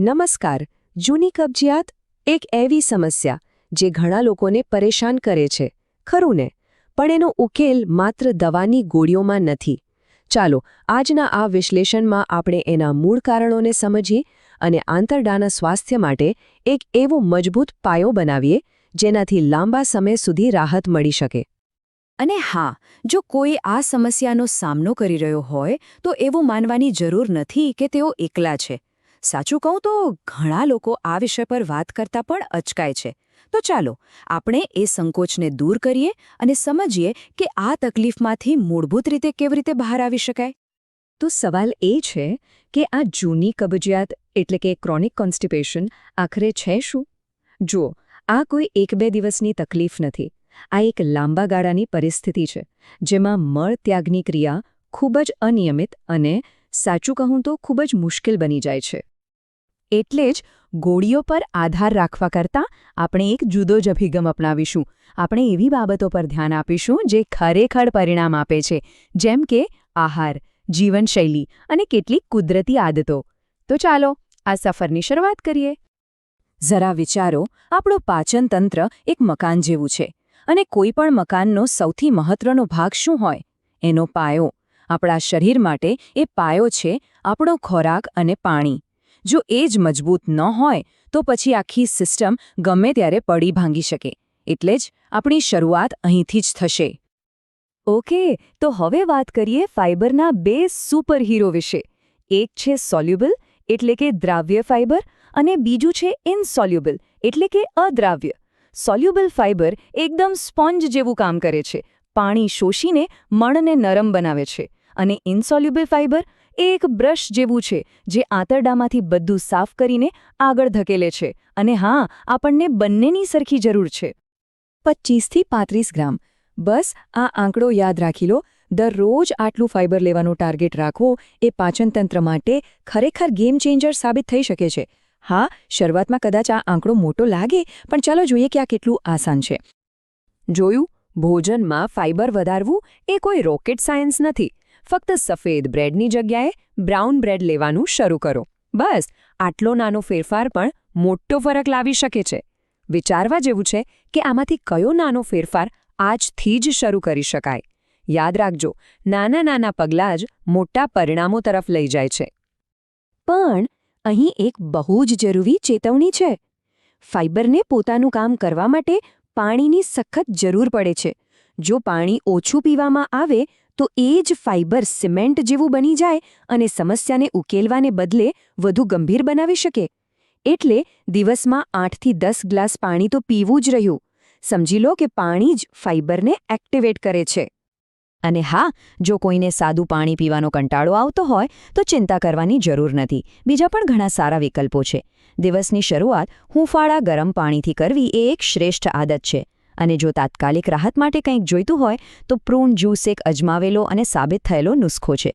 નમસ્કાર, જૂની કબજિયાત, એક એવી સમસ્યા, જે ઘણા લોકોને પરેશાન કરે છે. ખરું ને? પણ એનો ઉકેલ માત્ર દવાની ગોળીઓમાં નથી. ચાલો, આજના આ વિશ્લેષણમાં આપણે એના મૂળ કારણોને સમજીએ અને આંતરડાના સ્વાસ્થ્ય માટે એક એવો મજબૂત પાયો બનાવીએ, જેનાથી લાંબા સમય સુધી રાહત મળી શકે. અને હા, જો કોઈ આ સમસ્યાનો સામનો કરી રહ્યો હોય, તો એવું માનવાની જરૂર નથી કે તેઓ એકલા છે. સાચું કહું તો ઘણા લોકો આ વિષય પર વાત કરતા પણ અચકાય છે. તો ચાલો, આપણે એ સંકોચને દૂર કરીએ અને સમજીએ કે આ તકલીફમાંથી મૂળભૂત રીતે કેવી રીતે બહાર આવી શકાય. તો સવાલ એ છે કે આ જૂની કબજિયાત એટલે કે ક્રોનિક કોન્સ્ટિપેશન આખરે છે શું? જુઓ, આ કોઈ એક બે દિવસની તકલીફ નથી. આ એક લાંબા ગાળાની પરિસ્થિતિ છે, જેમાં મળ ત્યાગની ક્રિયા ખૂબ જ અનિયમિત અને સાચું કહું તો ખૂબ જ મુશ્કેલ બની જાય છે. એટલે જ ગોળીઓ પર આધાર રાખવા કરતાં આપણે એક જુદો જ અભિગમ અપનાવીશું. આપણે એવી બાબતો પર ધ્યાન આપીશું જે ખરેખર પરિણામ આપે છે, જેમ કે આહાર, જીવનશૈલી અને કેટલીક કુદરતી આદતો. તો ચાલો આ સફરની શરૂઆત કરીએ. જરા વિચારો, આપણું પાચનતંત્ર એક મકાન જેવું છે અને કોઈ પણ મકાનનો સૌથી મહત્વનો ભાગ શું હોય? એનો પાયો. આપણા શરીર માટે એ પાયો છે આપણો ખોરાક અને પાણી. જો એ જ મજબૂત ન હોય, તો પછી આખી સિસ્ટમ ગમે ત્યારે પડી ભાંગી શકે. એટલે જ આપણી શરૂઆત અહીંથી જ થશે. ઓકે, તો હવે વાત કરીએ ફાઇબરના બે સુપર હીરો વિશે. એક છે સોલ્યુબલ, એટલે કે દ્રાવ્ય ફાઇબર, અને બીજું છે ઇનસોલ્યુબલ, એટલે કે અદ્રાવ્ય. સોલ્યુબલ ફાઇબર એકદમ સ્પોન્જ જેવું કામ કરે છે. પાણી શોષીને મણને નરમ બનાવે છે. અને ઇનસોલ્યુબલ ફાઇબર એક બ્રશ જેવું છે, જે આંતરડામાંથી બધું સાફ કરીને આગળ ધકેલે છે. અને હા, આપણને બંનેની સરખી જરૂર છે. પચીસથી પાંત્રીસ ગ્રામ. બસ, આ આંકડો યાદ રાખી લો. દરરોજ આટલું ફાઇબર લેવાનું ટાર્ગેટ રાખવો એ પાચનતંત્ર માટે ખરેખર ગેમ ચેન્જર સાબિત થઈ શકે છે. હા, શરૂઆતમાં કદાચ આ આંકડો મોટો લાગે, પણ ચાલો જોઈએ કે આ કેટલું આસાન છે. જોયું? ભોજનમાં ફાઇબર વધારવું એ કોઈ રોકેટ સાયન્સ નથી. ફક્ત સફેદ બ્રેડની જગ્યાએ બ્રાઉન બ્રેડ લેવાનું શરૂ કરો. બસ, આટલો નાનો ફેરફાર પણ મોટો ફરક લાવી શકે છે. વિચારવા જેવું છે કે આમાંથી કયો નાનો ફેરફાર આજથી જ શરૂ કરી શકાય. યાદ રાખજો, નાના નાના પગલાં જ મોટા પરિણામો તરફ લઈ જાય છે. પણ, અહીં એક બહુ જ જરૂરી ચેતવણી છે. ફાઇબરને પોતાનું કામ કરવા માટે પાણીની સખત જરૂર પડે છે. જો પાણી ઓછું પીવામાં આવે તો એ જ ફાઇબર સિમેન્ટ જેવું બની જાય અને સમસ્યાને ઉકેલવાને બદલે વધુ ગંભીર બનાવી શકે. એટલે દિવસમાં આઠથી દસ ગ્લાસ પાણી તો પીવું જ રહ્યું. સમજી લો કે પાણી જ ફાઇબરને એક્ટિવેટ કરે છે. અને હા, જો કોઈને સાદું પાણી પીવાનો કંટાળો આવતો હોય, તો ચિંતા કરવાની જરૂર નથી. બીજા પણ ઘણા સારા વિકલ્પો છે. દિવસની શરૂઆત હુંફાળા ગરમ પાણીથી કરવી એ એક શ્રેષ્ઠ આદત છે. અને જો તાત્કાલિક રાહત માટે કંઈક જોઈતું હોય, તો પ્રૂન જ્યુસ એક અજમાવેલો અને સાબિત થયેલો નુસ્ખો છે.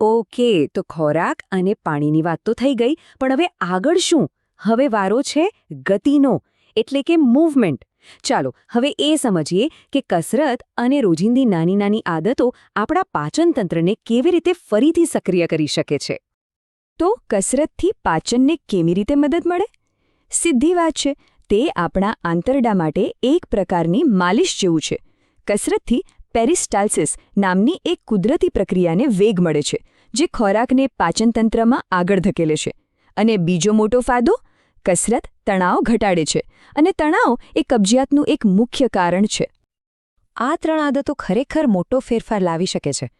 ઓકે, તો ખોરાક અને પાણીની વાત તો થઈ ગઈ, પણ હવે આગળ શું? હવે વારો છે ગતિનો, એટલે કે મૂવમેન્ટ ચાલો, હવે એ સમજીએ કે કસરત અને રોજિંદી નાની નાની આદતો આપણા પાચનતંત્રને કેવી રીતે ફરીથી સક્રિય કરી શકે છે. તો કસરતથી પાચનને કેવી રીતે મદદ મળે? સીધી વાત છે તે આપણા આંતરડા માટે એક પ્રકારની માલિશ જેવું છે. કસરતથી પેરિસ્ટાલ્સિસ નામની એક કુદરતી પ્રક્રિયાને વેગ મળે છે, જે ખોરાકને પાચનતંત્રમાં આગળ ધકેલે છે. અને બીજો મોટો ફાયદો? કસરત તણાવ ઘટાડે છે અને તણાવ એ કબજિયાતનું એક મુખ્ય કારણ છે. આ ત્રણ આદતો ખરેખર મોટો ફેરફાર લાવી શકે છે.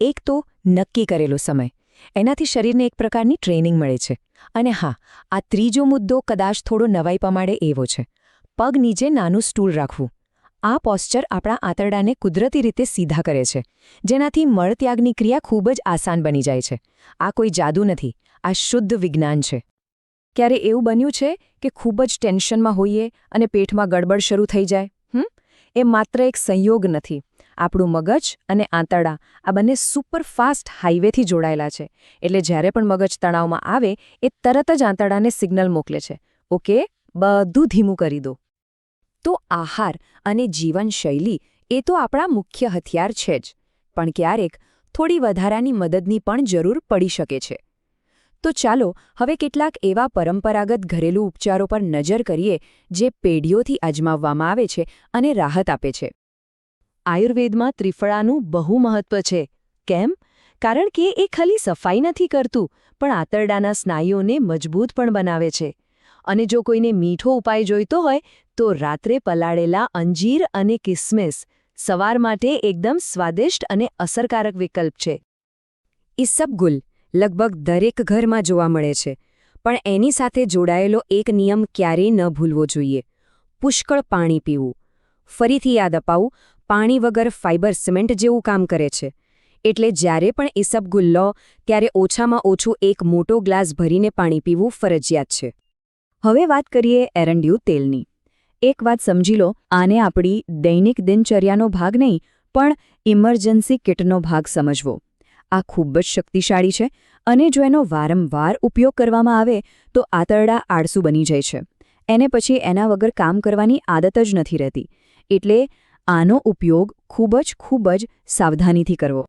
એક તો નક્કી કરેલો સમય. એનાથી શરીરને એક પ્રકારની ટ્રેનિંગ મળે છે. અને હા, આ ત્રીજો મુદ્દો કદાચ થોડો નવાઈ પમાડે એવો છે. પગ નીચે નાનું સ્ટૂલ રાખવું. આ પોસ્ચર આપણા આંતરડાને કુદરતી રીતે સીધા કરે છે. જેનાથી મળત્યાગની ક્રિયા ખૂબ જ આસાન બની જાય છે. આ કોઈ જાદુ નથી. આ શુદ્ધ વિજ્ઞાન છે. ક્યારે એવું બન્યું છે કે ખૂબ જ ટેન્શનમાં હોઈએ અને પેટમાં ગડબડ શરૂ થઈ જાય? હમ? એ માત્ર એક સંયોગ નથી. આપણું મગજ અને આંતરડા આ બંને સુપરફાસ્ટ હાઈવેથી જોડાયેલા છે. એટલે જ્યારે પણ મગજ તણાવમાં આવે, એ તરત જ આંતરડાને સિગ્નલ મોકલે છે. ઓકે? બધું ધીમું કરી દો. તો આહાર અને જીવનશૈલી એ તો આપણા મુખ્ય હથિયાર છે જ. પણ ક્યારેક થોડી વધારાની મદદની પણ જરૂર પડી શકે છે. તો ચાલો હવે કેટલાક એવા પરંપરાગત ઘરેલું ઉપચારો પર નજર કરીએ, જે પેઢીઓથી અજમાવવામાં આવે છે અને રાહત આપે છે. આયુર્વેદમાં ત્રિફળાનું બહુ મહત્વ છે. કેમ? કારણ કે એ ખાલી સફાઈ નથી કરતું, પણ આંતરડાના સ્નાયુઓને મજબૂત પણ બનાવે છે. અને જો કોઈને મીઠો ઉપાય જોઈતો હોય, તો રાત્રે પલાળેલા અંજીર અને કિસમિસ સવાર માટે એકદમ સ્વાદિષ્ટ અને અસરકારક વિકલ્પ છે. ઇસબગુલ લગભગ દરેક ઘરમાં જોવા મળે છે, પણ એની સાથે જોડાયેલો એક નિયમ ક્યારેય ન ભૂલવો જોઈએ. પુષ્કળ પાણી પીવું. ફરીથી યાદ અપાવું પાણી વગર ફાઇબર સિમેન્ટ જેવું કામ કરે છે. એટલે જ્યારે પણ ઇસબગુલ લો, ત્યારે ઓછામાં ઓછું એક મોટો ગ્લાસ ભરીને પાણી પીવું ફરજિયાત છે. હવે વાત કરીએ એરંડિયું તેલની. એક વાત સમજી લો, આને આપણી દૈનિક દિનચર્યાનો ભાગ નહીં, પણ ઇમરજન્સી કિટનો ભાગ સમજવો. આ ખૂબ જ શક્તિશાળી છે, અને જો એનો વારંવાર ઉપયોગ કરવામાં આવે, તો આંતરડા આળસુ બની જાય છે. એને પછી એના વગર કામ કરવાની આદત જ નથી રહેતી. એટલે આનો ઉપયોગ ખૂબ જ ખૂબ જ સાવધાનીથી કરવો.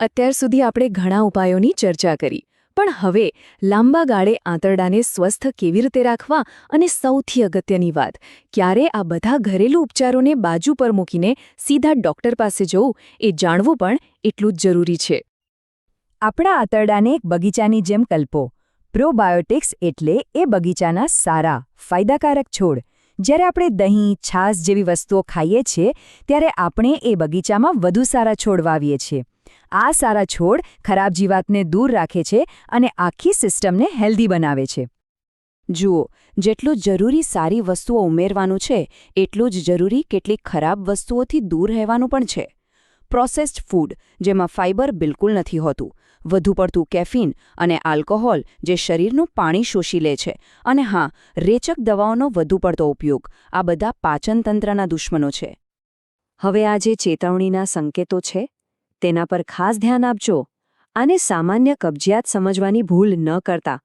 અત્યાર સુધી આપણે ઘણા ઉપાયોની ચર્ચા કરી, પણ હવે લાંબા ગાળે આંતરડાને સ્વસ્થ કેવી રીતે રાખવા અને સૌથી અગત્યની વાત, ક્યારે આ બધા ઘરેલું ઉપચારોને બાજુ પર મૂકીને સીધા ડોક્ટર પાસે જવું એ જાણવું પણ એટલું જ જરૂરી છે. આપણા આંતરડાને એક બગીચાની જેમ કલ્પો. પ્રોબાયોટિક્સ એટલે એ બગીચાના સારા, ફાયદાકારક છોડ. જ્યારે આપણે દહીં, છાશ જેવી વસ્તુઓ ખાઈએ છીએ, ત્યારે આપણે એ બગીચામાં વધુ સારા છોડ વાવીએ છીએ. આ સારા છોડ ખરાબ જીવાતને દૂર રાખે છે અને આખી સિસ્ટમને હેલ્ધી બનાવે છે. જુઓ, જેટલું જરૂરી સારી વસ્તુઓ ઉમેરવાનું છે, એટલું જ જરૂરી કેટલીક ખરાબ વસ્તુઓથી દૂર રહેવાનું પણ છે. પ્રોસેસ્ડ ફૂડ, જેમાં ફાઇબર બિલકુલ નથી હોતું વધુ પડતું કેફીન અને આલ્કોહોલ જે શરીરનું પાણી શોષી લે છે. અને હા, રેચક દવાઓનો વધુ પડતો ઉપયોગ આ બધા પાચનતંત્રના દુશ્મનો છે. હવે આ જે ચેતવણીના સંકેતો છે, તેના પર ખાસ ધ્યાન આપજો. આને સામાન્ય કબજિયાત સમજવાની ભૂલ ન કરતા.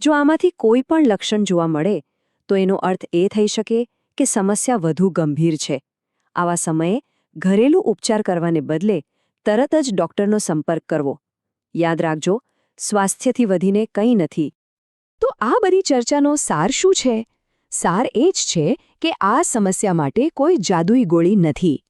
જો આમાંથી કોઈ પણ લક્ષણ જોવા મળે, તો એનો અર્થ એ થઈ શકે કે સમસ્યા વધુ ગંભીર છે. આવા સમયે ઘરેલું ઉપચાર કરવાને બદલે તરત જ ડોક્ટરનો સંપર્ક કરવો. યાદ રાખજો, સ્વાસ્થ્યથી વધીને કંઈ નથી. તો આ બધી ચર્ચાનો સાર શું છે? સાર એ જ છે કે આ સમસ્યા માટે કોઈ જાદુઈ ગોળી નથી.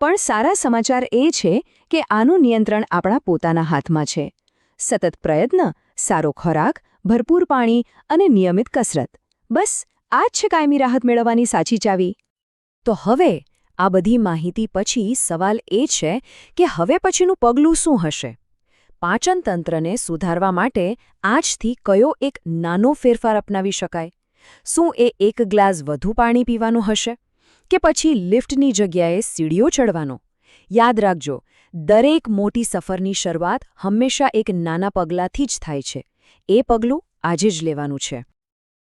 પણ સારા સમાચાર એ છે કે આનું નિયંત્રણ આપણા પોતાના હાથમાં છે. સતત પ્રયત્ન, સારો ખોરાક, ભરપૂર પાણી અને નિયમિત કસરત. બસ, આ જ છે કાયમી રાહત મેળવવાની સાચી ચાવી. તો હવે, આ બધી માહિતી પછી સવાલ એ છે કે હવે પછીનું પગલું શું હશે? પાચનતંત્રને સુધારવા માટે આજથી કયો એક નાનો ફેરફાર અપનાવી શકાય? શું એ એક ગ્લાસ વધુ પાણી પીવાનું હશે? કે પછી લિફ્ટની જગ્યાએ સીડીઓ ચડવાનો? યાદ રાખજો, દરેક મોટી સફરની શરૂઆત હંમેશા એક નાના પગલાંથી જ થાય છે. એ પગલું આજે જ લેવાનું છે.